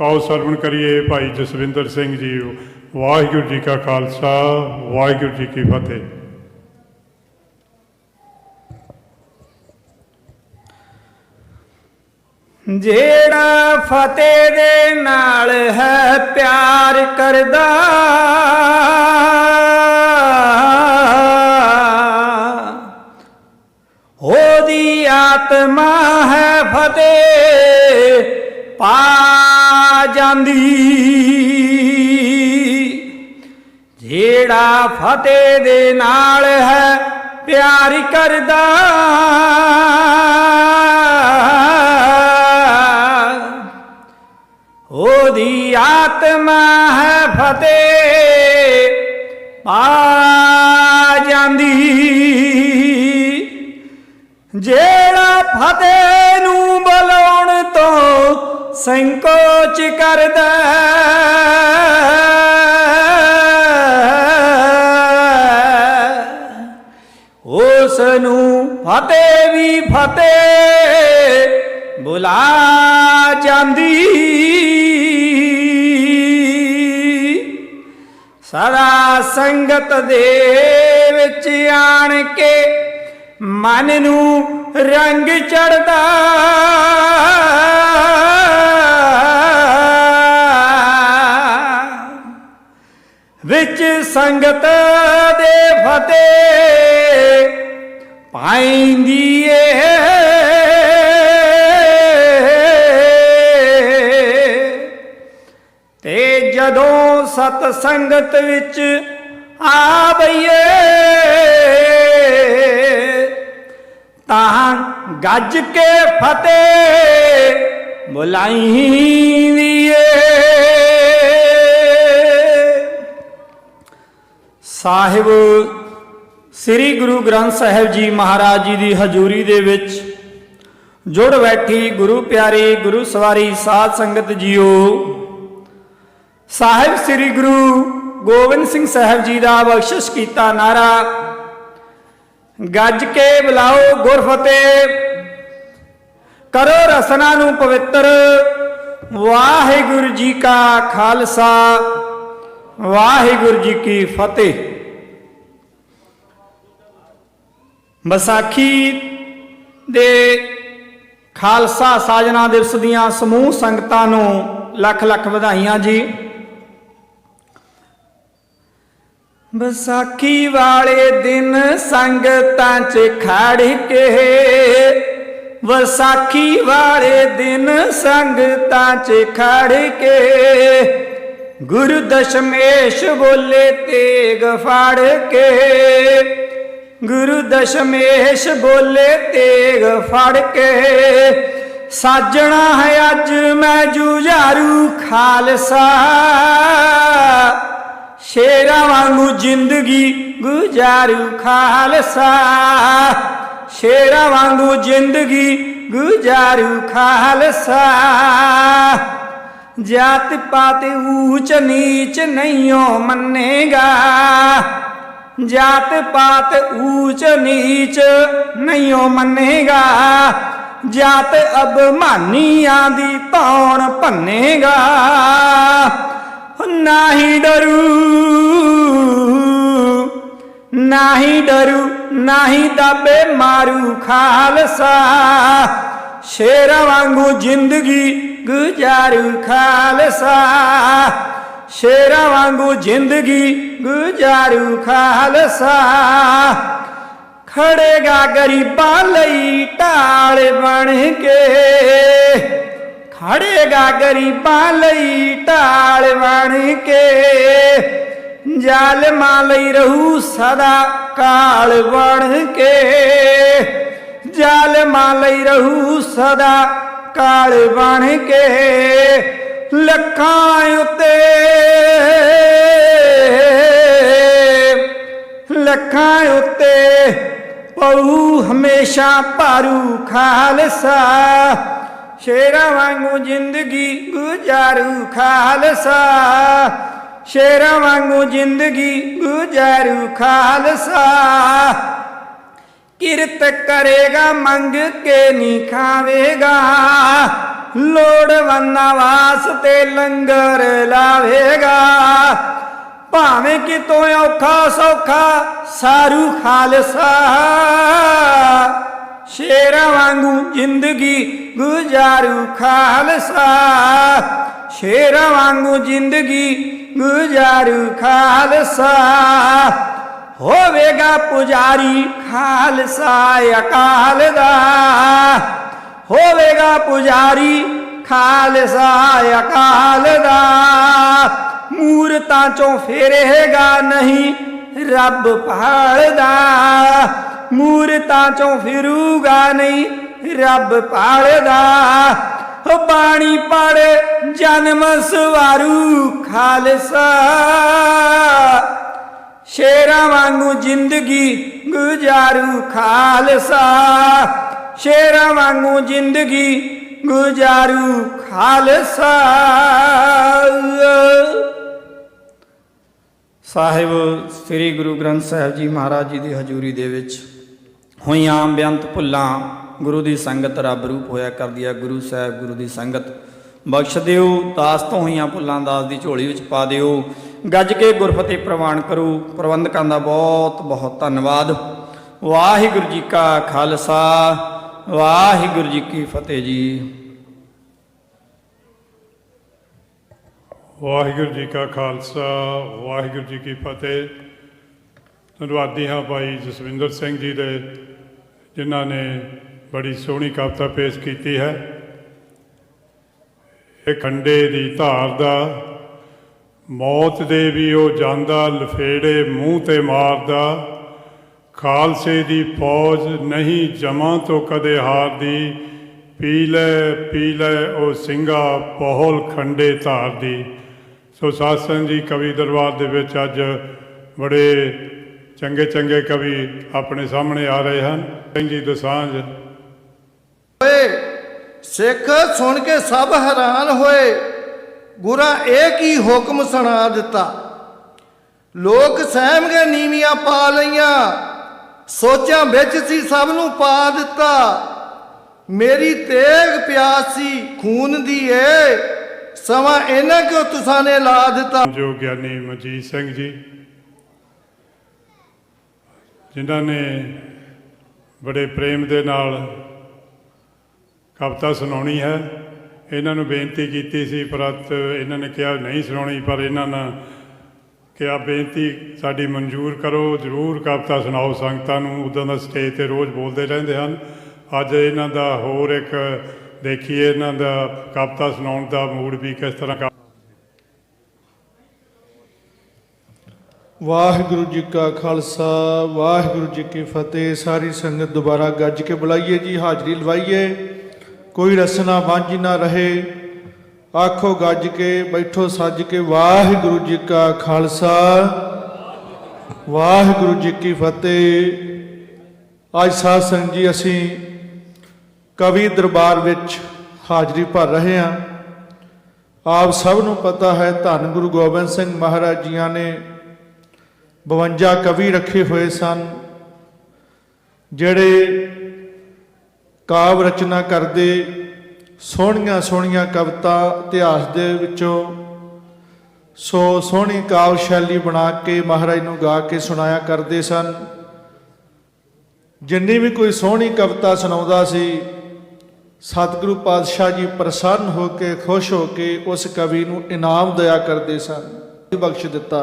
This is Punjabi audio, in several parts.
ਆਓ ਸਰਵਣ ਕਰੀਏ ਭਾਈ ਜਸਵਿੰਦਰ ਸਿੰਘ ਜੀ ਵਾਹਿਗੁਰੂ ਜੀ ਕਾ ਖਾਲਸਾ, ਵਾਹਿਗੁਰੂ ਜੀ ਕੀ ਫਤਿਹ। ਜਿਹੜਾ ਫਤਿਹ ਦੇ ਨਾਲ ਹੈ, ਪਿਆਰ ਕਰਦਾ। ਉਹਦੀ ਆਤਮਾ ਹੈ ਫਤਿਹ। ਜਾਂਦੀ। ਜਿਹੜਾ ਫਤਿਹ ਦੇ ਨਾਲ ਹੈ, ਪਿਆਰ ਕਰਦਾ। ਉਹਦੀ ਆਤਮਾ ਹੈ ਫਤਿਹ ਪਾ ਜਾਂਦੀ। ਜਿਹੜਾ ਫਤਿਹ ਨੂੰ ਸੰਕੋਚ ਕਰਦਾ ਉਸ ਨੂੰ ਫਤਿਹ ਵੀ ਫਤਿਹ ਬੁਲਾ ਜਾਂਦੀ। ਸਦਾ ਸੰਗਤ ਦੇ ਵਿੱਚ ਆਣ ਕੇ ਮਨ ਨੂੰ ਰੰਗ ਚੜਦਾ ਸੰਗਤ ਦੇ ਫਤਿਹ ਪਾਈਂਦੀ ਏ। ਤੇ ਜਦੋਂ ਸਤ ਸੰਗਤ ਵਿੱਚ ਆ ਬਈਏ, ਤਾਂ ਗੱਜ ਕੇ ਫਤਿਹ ਬੁਲਾਈ ਏ ਸਾਹਿਬ, ਸ੍ਰੀ ਗੁਰੂ ਗ੍ਰੰਥ ਸਾਹਿਬ ਜੀ ਮਹਾਰਾਜ ਜੀ ਦੀ ਹਜ਼ੂਰੀ ਦੇ ਵਿੱਚ ਜੁੜ ਬੈਠੀ ਗੁਰੂ ਪਿਆਰੀ, ਗੁਰੂ ਸਵਾਰੀ ਸਾਧ ਸੰਗਤ ਜੀਓ। ਸਾਹਿਬ ਸ੍ਰੀ ਗੁਰੂ ਗੋਬਿੰਦ ਸਿੰਘ ਸਾਹਿਬ ਜੀ ਦਾ ਬਖਸ਼ਿਸ਼ ਕੀਤਾ ਨਾਰਾ, ਗੱਜ ਕੇ ਬੁਲਾਓ ਗੁਰਫਤਿਹ। ਕਰੋ ਰਸਨਾ ਨੂੰ ਪਵਿੱਤਰ। ਵਾਹਿਗੁਰੂ ਜੀ ਕਾ ਖਾਲਸਾ, ਵਾਹਿਗੁਰੂ ਜੀ ਕੀ ਫਤਿਹ। ਵਿਸਾਖੀ ਦੇ ਖਾਲਸਾ ਸਾਜਨਾ ਦਿਵਸ ਦੀਆਂ ਸਮੂਹ ਸੰਗਤਾਂ ਨੂੰ ਲੱਖ ਲੱਖ ਵਧਾਈਆਂ ਜੀ। ਵਿਸਾਖੀ ਵਾਲੇ ਦਿਨ ਸੰਗਤਾਂ 'ਚ ਖੜ ਕੇ ਵਿਸਾਖੀ ਵਾਲੇ ਦਿਨ ਸੰਗਤਾਂ 'ਚ ਖੜ ਕੇ ਗੁਰੂ ਦਸ਼ਮੇਸ਼ ਬੋਲੇ ਤੇਗ ਫੜ ਕੇ ਗੁਰੂ ਦਸ਼ਮੇਸ਼ ਬੋਲੇ ਤੇਗ ਫੜ ਕੇ, ਸਾਜਣਾ ਹੈ ਅੱਜ ਮੈਂ ਜੂਝਾਰੂ ਖਾਲਸਾ। ਸ਼ੇਰਾਂ ਵਾਂਗੂ ਜ਼ਿੰਦਗੀ ਗੁਜ਼ਾਰੂ ਖਾਲਸਾ। ਸ਼ੇਰਾਂ ਵਾਂਗੂ ਜ਼ਿੰਦਗੀ ਗੁਜ਼ਾਰੂ ਖਾਲਸਾ। ਜਾਤ ਪਾਤ ਊਚ ਨੀਚ ਨਹੀਂਓ ਮੰਨੇਗਾ। ਜਾਤ ਪਾਤ ਊਚ ਨੀਚ ਨਹੀਂਓ ਮੰਨੇਗਾ। ਜਾਤ ਅਬਮਾਨੀਆਂ ਦੀ ਤੌਣ ਭੰਨੇਗਾ। ਨਾਹੀ ਡਰੂ ਨਾਹੀ ਡਰੂ, ਨਾਹੀ ਦਾਬੇ ਮਾਰੂ ਖਾਲਸਾ। ਸ਼ੇਰਾਂ ਵਾਂਗੂ ਜ਼ਿੰਦਗੀ ਗੁਜ਼ਾਰੂ ਖਾਲਸਾ। ਸ਼ੇਰਾਂ ਵਾਂਗੂ ਜ਼ਿੰਦਗੀ ਗੁਜ਼ਾਰੂ ਖਾਲਸਾ। ਖੜੇਗਾ ਗਰੀਬਾਂ ਲਈ ਢਾਲ ਬਣ ਕੇ। ਖੜੇਗਾ ਗਰੀਬਾਂ ਲਈ ਢਾਲ ਬਣ ਕੇ। ਜ਼ਾਲਮਾਂ ਲਈ ਰਹੂ ਸਦਾ ਕਾਲ ਬਣ ਕੇ। ਜ਼ਾਲਮਾਂ ਲਈ ਰਹੂ ਸਦਾ ਕਾਲ ਬਣ ਕੇ। ਲੱਖਾਂ ਉੱਤੇ ਲੱਖਾਂ ਉੱਤੇ ਪਉ ਹਮੇਸ਼ਾ ਭਾਰੂ ਖਾਲਸਾ। ਸ਼ੇਰਾਂ ਵਾਂਗੂ ਜ਼ਿੰਦਗੀ ਗੁਜ਼ਾਰੂ ਖਾਲਸਾ। ਸ਼ੇਰਾਂ ਵਾਂਗੂ ਜ਼ਿੰਦਗੀ ਗੁਜ਼ਾਰੂ ਖਾਲਸਾ। ਕਿਰਤ ਕਰੇਗਾ, ਮੰਗ ਕੇ ਨਹੀਂ ਖਾਵੇਗਾ। ਲੋੜਵੰਨਾ ਵਾਸਤੇ ਲੰਗਰ ਲਾਵੇਗਾ। ਭਾਵੇਂ ਕਿਤੋਂ ਔਖਾ ਸੌਖਾ, ਸਾਰੂ ਖਾਲਸਾ। ਸ਼ੇਰਾਂ ਵਾਂਗੂ ਜ਼ਿੰਦਗੀ ਗੁਜ਼ਾਰੂ ਖਾਲਸਾ। ਸ਼ੇਰਾਂ ਵਾਂਗੂ ਜ਼ਿੰਦਗੀ ਗੁਜ਼ਾਰੂ ਖਾਲਸਾ। ਹੋਵੇਗਾ ਪੁਜਾਰੀ ਖਾਲਸਾ ਅਕਾਲ ਦਾ। ਹੋਵੇਗਾ ਪੁਜਾਰੀ ਖਾਲਸਾ ਅਕਾਲ ਦਾ। ਮੂਰਤਾਂ ਚੋਂ ਫੇਰੇਗਾ ਨਹੀਂ, ਰੱਬ ਭਾਲਦਾ। ਮੂਰਤਾਂ ਚੋਂ ਫਿਰੂਗਾ ਨਹੀਂ, ਰੱਬ ਭਾਲਦਾ। ਹੋ ਬਾਣੀ ਪੜ, ਜਨਮ ਸਵਾਰੂ ਖਾਲਸਾ। ਸ਼ੇਰਾਂ ਵਾਂਗੂ ਜ਼ਿੰਦਗੀ ਗੁਜ਼ਾਰੂ ਖਾਲਸਾ। ਸ਼ੇਰਾਂ ਵਾਂਗੂ ਜ਼ਿੰਦਗੀ ਗੁਜ਼ਾਰੂ ਖਾਲਸਾ। ਸਾਹਿਬ, ਸ੍ਰੀ ਗੁਰੂ ਗ੍ਰੰਥ ਸਾਹਿਬ ਜੀ ਮਹਾਰਾਜ ਜੀ ਦੀ ਹਜ਼ੂਰੀ ਦੇ ਵਿੱਚ ਹੋਈਆਂ ਬੇਅੰਤ ਭੁੱਲਾਂ ਗੁਰੂ ਦੀ ਸੰਗਤ ਰੱਬ ਰੂਪ ਹੋਇਆ ਕਰਦੀ ਹੈ ਗੁਰੂ ਸਾਹਿਬ, ਗੁਰੂ ਦੀ ਸੰਗਤ, ਬਖਸ਼ ਦਿਓ, ਦਾਸ ਤੋਂ ਹੋਈਆਂ ਭੁੱਲਾਂ ਦਾਸ ਦੀ ਝੋਲੀ ਵਿੱਚ ਪਾ ਦਿਓ। ਗੱਜ ਕੇ ਗੁਰਫਤਿਹ ਪ੍ਰਵਾਨ ਕਰੋ। ਪ੍ਰਬੰਧਕਾਂ ਦਾ ਬਹੁਤ ਬਹੁਤ ਧੰਨਵਾਦ। ਵਾਹਿਗੁਰੂ ਜੀ ਕਾ ਖਾਲਸਾ, ਵਾਹਿਗੁਰੂ ਜੀ ਕੀ ਫਤਿਹ ਜੀ। ਵਾਹਿਗੁਰੂ ਜੀ ਕਾ ਖਾਲਸਾ, ਵਾਹਿਗੁਰੂ ਜੀ ਕੀ ਫਤਿਹ। ਧੰਨਵਾਦੀ ਹਾਂ ਭਾਈ ਜਸਵਿੰਦਰ ਸਿੰਘ ਜੀ ਦੇ, ਜਿਨ੍ਹਾਂ ਨੇ ਬੜੀ ਸੋਹਣੀ ਕਵਿਤਾ ਪੇਸ਼ ਕੀਤੀ ਹੈ। ਇਹ ਖੰਡੇ ਦੀ ਧਾਰ ਦਾ, ਮੌਤ ਦੇ ਵੀ ਉਹ ਜਾਂਦਾ, ਲਫੇੜੇ ਮੂੰਹ ਤੇ ਮਾਰਦਾ। ਖਾਲਸੇ ਦੀ ਫੌਜ ਨਹੀਂ ਜਮਾਂ ਤੋਂ ਕਦੇ ਹਾਰਦੀ, ਪੀ ਲੈ ਪੀ ਲੈ, ਉਹ ਸਿੰਘਾ ਪਹਲ ਖੰਡੇ ਧਾਰ ਦੀ ਸੋ ਸਾਸਨ ਜੀ, ਕਵੀ ਦਰਬਾਰ ਦੇ ਵਿੱਚ ਅੱਜ ਬੜੇ ਚੰਗੇ ਚੰਗੇ ਕਵੀ ਆਪਣੇ ਸਾਹਮਣੇ ਆ ਰਹੇ ਹਨ। ਸਿੰਘ ਜੀ, ਦਸਾਂਝ। ਹੋਏ ਸਿੱਖ ਸੁਣ ਕੇ ਸਭ ਹੈਰਾਨ ਹੋਏ। ਗੁਰਾਂ, ਇਹ ਕੀ ਹੁਕਮ ਸੁਣਾ ਦਿੱਤਾ? ਲੋਕ ਸਹਿਮ ਗਏ ਨੀਵੀਆਂ ਪਾ ਲਈਆਂ। ਸੋਚਾਂ ਵਿੱਚ ਸੀ, ਸਭ ਨੂੰ ਪਾ ਦਿੱਤਾ। ਮੇਰੀ ਤੇਗ ਪਿਆਸ ਸੀ ਖੂਨ ਦੀ ਏ। ਸਮਾਂ ਇਹਨਾਂ ਕਿਉਂ ਤੁਸਾਂ ਨੇ ਲਾ ਦਿੱਤਾ? ਜੋ ਗਿਆਨੀ ਮਨਜੀਤ ਸਿੰਘ ਜੀ, ਜਿਨ੍ਹਾਂ ਨੇ ਬੜੇ ਪ੍ਰੇਮ ਦੇ ਨਾਲ ਕਵਿਤਾ ਸੁਣਾਉਣੀ ਹੈ, ਇਹਨਾਂ ਨੂੰ ਬੇਨਤੀ ਕੀਤੀ ਸੀ ਪਰਤ ਇਹਨਾਂ ਨੇ ਕਿਹਾ ਨਹੀਂ ਸੁਣਾਉਣੀ, ਪਰ ਇਹਨਾਂ ਨਾਲ ਕਿਹਾ ਬੇਨਤੀ ਸਾਡੀ ਮਨਜ਼ੂਰ ਕਰੋ, ਜ਼ਰੂਰ ਕਵਿਤਾ ਸੁਣਾਓ, ਸੰਗਤਾਂ ਨੂੰ, ਉਦੋਂ ਦਾ ਸਟੇਜ ਤੇ ਰੋਜ਼ ਬੋਲਦੇ ਰਹਿੰਦੇ ਹਨ। ਅੱਜ ਇਹਨਾਂ ਦਾ ਹੋਰ ਇੱਕ ਦੇਖੀਏ ਇਹਨਾਂ ਦਾ ਕਵਿਤਾ ਸੁਣਾਉਣ ਦਾ ਮੂਡ ਵੀ ਕਿਸ ਤਰ੍ਹਾਂ ਵਾਹਿਗੁਰੂ ਜੀ ਕਾ ਖਾਲਸਾ, ਵਾਹਿਗੁਰੂ ਜੀ ਕੀ ਫਤਿਹ। ਸਾਰੀ ਸੰਗਤ ਦੁਬਾਰਾ ਗੱਜ ਕੇ ਬੁਲਾਈਏ ਜੀ, ਹਾਜ਼ਰੀ ਲਵਾਈਏ। ਕੋਈ ਰਸਨਾ ਵਾਂਝੀ ਨਾ ਰਹੇ। ਆਖੋ ਗੱਜ ਕੇ, ਬੈਠੋ ਸੱਜ ਕੇ, ਵਾਹਿਗੁਰੂ ਜੀ ਕਾ ਖਾਲਸਾ। ਵਾਹਿਗੁਰੂ ਜੀ ਕੀ ਫਤਿਹ। ਅੱਜ ਸਾਧ ਸੰਗਤ ਜੀ, ਅਸੀਂ ਕਵੀ ਦਰਬਾਰ ਵਿੱਚ ਹਾਜ਼ਰੀ ਭਰ ਰਹੇ ਹਾਂ। ਆਪ ਸਭ ਨੂੰ ਪਤਾ ਹੈ, ਧੰਨ ਗੁਰੂ ਗੋਬਿੰਦ ਸਿੰਘ ਮਹਾਰਾਜ ਜੀਆਂ ਨੇ 52 ਕਵੀ ਰੱਖੇ ਹੋਏ ਸਨ, ਜਿਹੜੇ ਕਾਵ ਰਚਨਾ ਕਰਦੇ ਸੋਹਣੀਆਂ ਸੋਹਣੀਆਂ ਕਵਿਤਾ ਇਤਿਹਾਸ ਦੇ ਵਿੱਚੋਂ ਸੋ ਸੋਹਣੀ ਕਾਵ ਸ਼ੈਲੀ ਬਣਾ ਕੇ ਮਹਾਰਾਜ ਨੂੰ ਗਾ ਕੇ ਸੁਣਾਇਆ ਕਰਦੇ ਸਨ। ਜਿੰਨੀ ਵੀ ਕੋਈ ਸੋਹਣੀ ਕਵਿਤਾ ਸੁਣਾਉਂਦਾ ਸੀ ਸਤਿਗੁਰੂ ਪਾਤਸ਼ਾਹ ਜੀ ਪ੍ਰਸੰਨ ਹੋ ਕੇ, ਖੁਸ਼ ਹੋ ਕੇ ਉਸ ਕਵੀ ਨੂੰ ਇਨਾਮ ਦਇਆ ਕਰਦੇ ਸਨ ਬਖਸ਼ ਦਿੱਤਾ।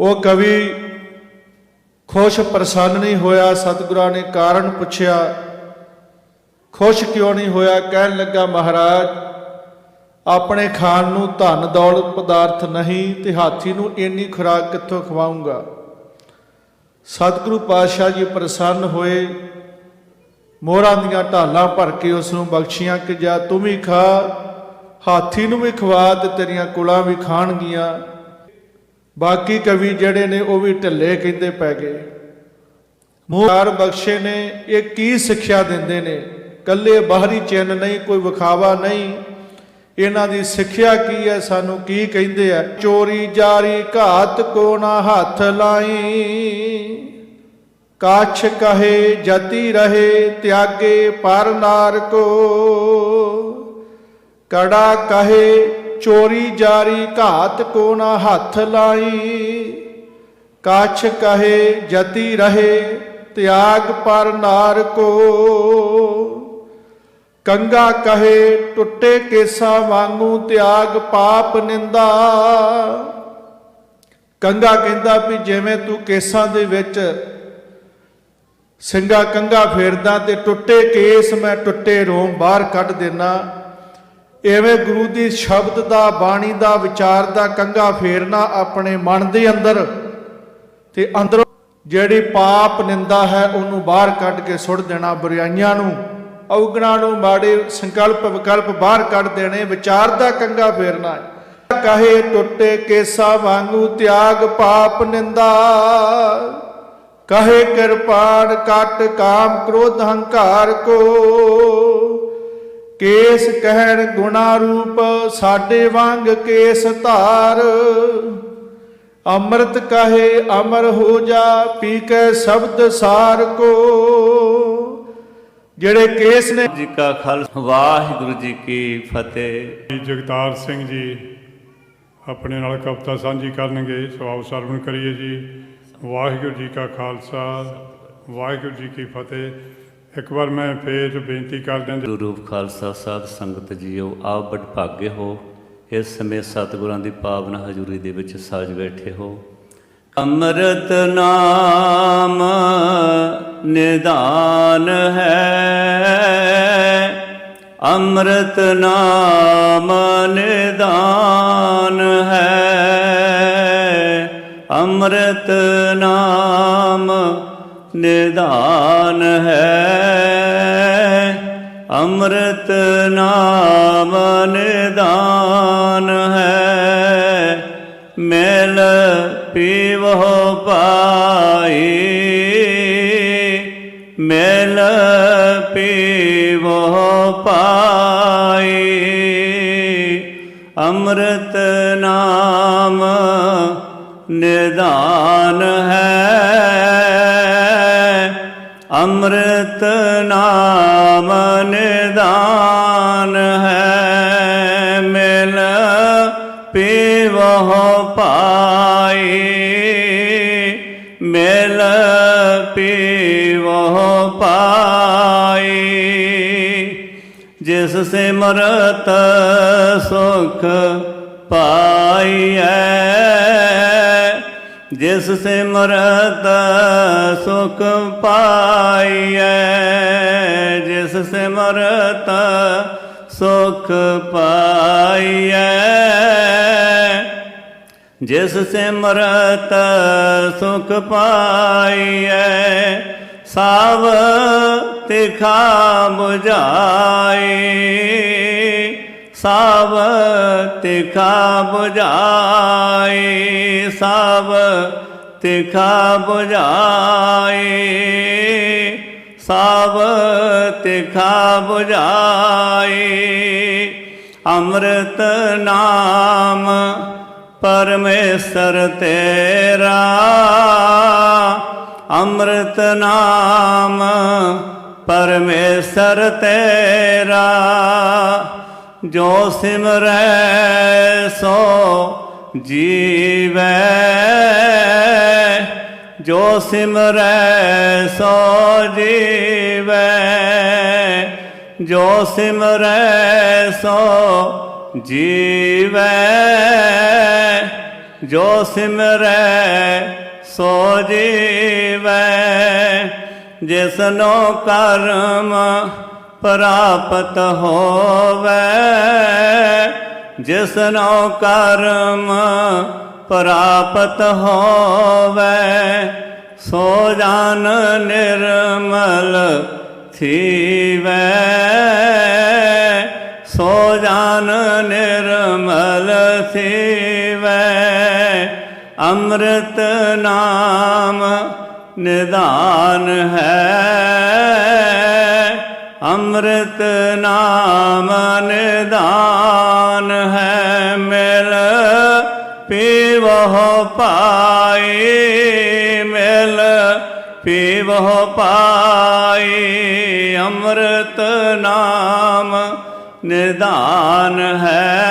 ਉਹ ਕਵੀ ਖੁਸ਼ ਪ੍ਰਸੰਨ ਨਹੀਂ ਹੋਇਆ, ਸਤਿਗੁਰਾਂ ਨੇ ਕਾਰਨ ਪੁੱਛਿਆ, ਖੁਸ਼ ਕਿਉਂ ਨਹੀਂ ਹੋਇਆ? ਕਹਿਣ ਲੱਗਾ, ਮਹਾਰਾਜ, ਆਪਣੇ ਖਾਣ ਨੂੰ ਧਨ ਦੌਲਤ ਪਦਾਰਥ ਨਹੀਂ, ਤੇ ਹਾਥੀ ਨੂੰ ਇੰਨੀ ਖੁਰਾਕ ਕਿੱਥੋਂ ਖਵਾਉਂਗਾ? ਸਤਿਗੁਰੂ ਪਾਤਸ਼ਾਹ ਜੀ ਪ੍ਰਸੰਨ ਹੋਏ ਮੋਹਰਾਂ ਦੀਆਂ ਢਾਲਾਂ ਭਰ ਕੇ ਉਸ ਨੂੰ ਬਖਸ਼ੀਆਂ ਕਿ ਜਾ ਤੂੰ ਵੀ ਖਾ, ਹਾਥੀ ਨੂੰ ਵੀ ਖਵਾ ਤੇ ਤੇਰੀਆਂ ਕੁਲਾਂ ਵੀ ਖਾਣਗੀਆਂ। ਬਾਕੀ ਕਵੀ ਜਿਹੜੇ ਨੇ ਉਹ ਵੀ ਢਿੱਲੇ ਕਹਿੰਦੇ ਪੈ ਗਏ। ਮੋਹਰ ਬਖਸ਼ੇ ਨੇ, ਇਹ ਕੀ ਸਿੱਖਿਆ ਦਿੰਦੇ ਨੇ? ਕੱਲੇ ਬਾਹਰੀ ਚਿੰਨ ਨਹੀਂ, ਕੋਈ ਵਿਖਾਵਾ ਨਹੀਂ। ਇਹਨਾਂ ਦੀ ਸਿੱਖਿਆ ਕੀ ਹੈ? ਸਾਨੂੰ ਕੀ ਕਹਿੰਦੇ ਆ? ਚੋਰੀ ਜਾਰੀ ਘਾਤ ਕੋ ਨਾ ਹੱਥ ਲਾਈ। ਕਾਛ ਕਹੇ, ਜਤੀ ਰਹੇ, ਤਿਆਗੇ ਪਰ ਨਾਰਕੋ। ਕੜਾ ਕਹੇ, ਚੋਰੀ ਜਾਰੀ ਘਾਤ ਕੋ ਨਾ ਹੱਥ ਲਾਈ। ਕਾਛ ਕਹੇ, ਜਤੀ ਰਹੇ, ਤਿਆਗ ਪਰ ਨਾਰਕੋ। ਕੰਗਾ ਕਹੇ, ਟੁੱਟੇ ਕੇਸਾਂ ਵਾਂਗੂ ਤਿਆਗ ਪਾਪ ਨਿੰਦਾ। ਕੰਗਾ ਕਹਿੰਦਾ ਵੀ ਜਿਵੇਂ ਤੂੰ ਕੇਸਾਂ ਦੇ ਵਿੱਚ ਸਿੰਘਾ ਕੰਗਾ ਫੇਰਦਾ ਤੇ ਟੁੱਟੇ ਕੇਸ ਮੈਂ ਟੁੱਟੇ ਰੋਮ ਬਾਹਰ ਕੱਢ ਦੇਣਾ ਐਵੇਂ ਗੁਰੂ ਦੀ ਸ਼ਬਦ ਦਾ, ਬਾਣੀ ਦਾ, ਵਿਚਾਰ ਦਾ ਕੰਗਾ ਫੇਰਨਾ ਆਪਣੇ ਮਨ ਦੇ ਅੰਦਰ ਤੇ ਅੰਦਰੋਂ ਜਿਹੜੀ ਪਾਪ ਨਿੰਦਾ ਹੈ ਉਹਨੂੰ ਬਾਹਰ ਕੱਢ ਕੇ ਸੁੱਟ ਦੇਣਾ ਬੁਰਾਈਆਂ ਨੂੰ, ਔਗਣਾ ਨੂੰ ਮਾੜੇ ਸੰਕਲਪ ਵਿਕਲਪ ਬਾਹਰ ਕੱਢ ਦੇਣੇ, ਵਿਚਾਰ ਦਾ ਕੰਗਾ ਫੇਰਨਾ। ਕਹੇ ਟੁੱਟੇ ਕੇਸਾ ਵਾਂਗੂ ਤਿਆਗ ਪਾਪ ਨਿੰਦਾ। ਕਹੇ ਕਿਰਪਾਨ ਕਟ ਕਾਮ ਕ੍ਰੋਧ ਹੰਕਾਰ ਕੋ। ਕੇਸ ਕਹਿਣ ਗੁਣਾ ਰੂਪ ਸਾਡੇ ਵਾਂਗ ਕੇਸ ਧਾਰ। ਅੰਮ੍ਰਿਤ ਕਹੇ ਅਮਰ ਹੋ ਜਾ ਪੀ ਕੇ ਸ਼ਬਦ ਸਾਰ ਕੋ। ਜਿਹੜੇ ਕੇਸ ਨੇ ਜੀ ਕਾ ਖਾਲਸਾ ਵਾਹਿਗੁਰੂ ਜੀ ਕੀ ਫਤਿਹ। ਜੀ ਜਗਤਾਰ ਸਿੰਘ ਜੀ ਆਪਣੇ ਨਾਲ ਕਵਿਤਾ ਸਾਂਝੀ ਕਰਨਗੇ ਸੋ ਆਓ ਸਰਵਣ ਕਰੀਏ ਜੀ। ਵਾਹਿਗੁਰੂ ਜੀ ਕਾ ਖਾਲਸਾ, ਵਾਹਿਗੁਰੂ ਜੀ ਕੀ ਫਤਿਹ। ਇੱਕ ਵਾਰ ਮੈਂ ਫੇਰ ਬੇਨਤੀ ਕਰਦਾ ਗੁਰੂ ਰੂਪ ਖਾਲਸਾ ਸਾਧ ਸੰਗਤ ਜੀਓ ਆਪ ਬੜ ਭਾਗੇ ਹੋ। ਇਸ ਸਮੇਂ ਸਤਿਗੁਰਾਂ ਦੀ ਪਾਵਨ ਹਜ਼ੂਰੀ ਦੇ ਵਿੱਚ ਸਾਜ ਬੈਠੇ ਹੋ। ਅੰਮ੍ਰਿਤ ਨਾਮ ਨਿਦਾਨ ਹੈ। ਅੰਮ੍ਰਿਤ ਨਾਮ ਨਿਦਾਨ ਹੈ। ਅੰਮ੍ਰਿਤ ਨਾਮ ਨਿਦਾਨ ਹੈ। ਅੰਮ੍ਰਿਤ ਨਾਮ ਨਿਦਾਨ ਹੈ। ਮੇਲ ਪੀਵੋ ਪਾਈ ਮਿਲ ਪੀਵੋ ਪਾਈ ਅੰਮ੍ਰਿਤ ਨਾਮ ਨਿਦਾਨ ਹੈ। ਅੰਮ੍ਰਿਤ ਨਾਮ ਨਿਦਾਨ ਹੈ। ਮਿਲ ਪੀਵੋ ਪਾਈ। ਮਿਲ ਪੀਵੋ ਪਾਈ। ਜਿਸ ਸਿਮਰਤ ਸੁਖ ਪਾਈਐ ਜਿਸ ਸਿਮਰਤ ਸੁਖ ਪਾਈਐ, ਜਿਸ ਸਿਮਰਤ ਸੁਖ ਪਾਈਐ, ਜਿਸ ਸਿਮਰਤ ਸੁਖ ਪਾਈਐ, ਸਾਵ ਤਿਖਾ ਬੁਝਾਈ ਸਭ ਤਿਖਾ 부ਝਾਏ ਸਭ ਤਿਖਾ ਜਾਏ ਸਭ ਤਿਖਾ 부ਝਾਏ ਅੰਮ੍ਰਿਤ ਨਾਮ ਪਰਮੇਸ਼ਰ ਤੇਰਾ, ਅੰਮ੍ਰਿਤ ਨਾਮ ਪਰਮੇਸ਼ਰ ਤੇਰਾ। ਜੋ ਸਿਮਰੈ ਸੋ ਜੀਵੈ। ਜੋ ਸਿਮਰੈ ਸੋ ਜੀਵੈ। ਜੋ ਸਿਮਰੈ ਸੋ ਜੀਵੈ। ਜੋ ਸਿਮਰੈ ਸੋ ਜੀਵੈ। ਜਿਸਨੋ ਕਰਮ ਪ੍ਰਾਪਤ ਹੋਵੇ, ਜਿਸਨੋ ਕਰਮ ਪ੍ਰਾਪਤ ਹੋਵੇ, ਸੋ ਜਨ ਨਿਰਮਲ ਥੀਵੈ। ਸੋ ਜਨ ਨਿਰਮਲ ਥੀਵੈ। ਅੰਮ੍ਰਿਤ ਨਾਮ ਨਿਦਾਨ ਹੈ। ਅੰਮ੍ਰਿਤ ਨਾਮ ਨਿਦਾਨ ਹੈ ਮਿਲ ਪੀਵੋ ਪਾਏ ਮਿਲ ਪੀਵਹੁ ਪਾਏ ਅੰਮ੍ਰਿਤ ਨਾਮ ਨਿਧਾਨ ਹੈ